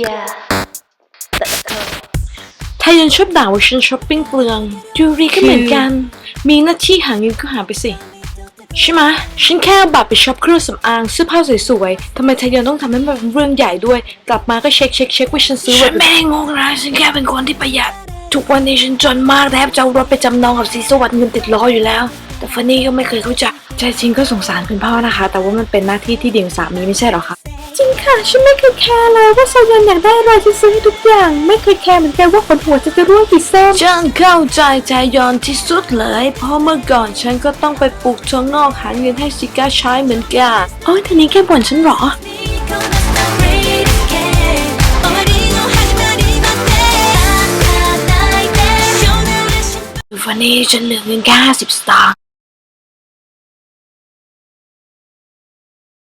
Yeah. Let's go. ถ้ายังชอบด่าว่าฉันช้อปปิ้งเปลืองจูรีก็เหมือนกัน มีหน้าที่หาเงินก็หาไปสิ ใช่ไหมะฉันแค่เอาบัตรไปช็อปเครื่องสำอางเสื้อผ้าสวยๆทำไมเธอยังต้องทำให้มันเป็นเรื่องใหญ่ด้วย กลับมาก็เช็คเช็คเช็คว่าฉันซื้อฉันไม่ได้งงนะฉันแค่เป็นคนที่ประหยัด ทุกวันนี้ฉันจนมากแทบจะเอารถไปจำนองกับสีสวัสดิ์เงินติดล้ออยู่แล้ว แต่ฟันนี่ก็ไม่เคยเข้าใจใจจริงก็สงสารคุณพ่อนะคะ แต่ว่ามันเป็นหน้าที่ที่เดียวสามีไม่ใช่หรอคะจริง ค่ะ ฉันไม่เคยแคร์เลยว่าโซยันอยากได้อะไรฉันซื้อให้ทุกอย่าง ไม่เคยแคร์เหมือนกันว่าขนหัวจะจะร่วงกี่เส้นฉันเข้าใจใจยอนที่สุดเลย เพราะเมื่อก่อนฉันก็ต้องไปปลูกถั่วงอกหาเงินให้ซิก้าใช้เหมือนกันโอ้ยทีนี้แกบ่นฉันเหรอฟันนี่ฉันเหลือเงินแค่ห้าสิบสตางค์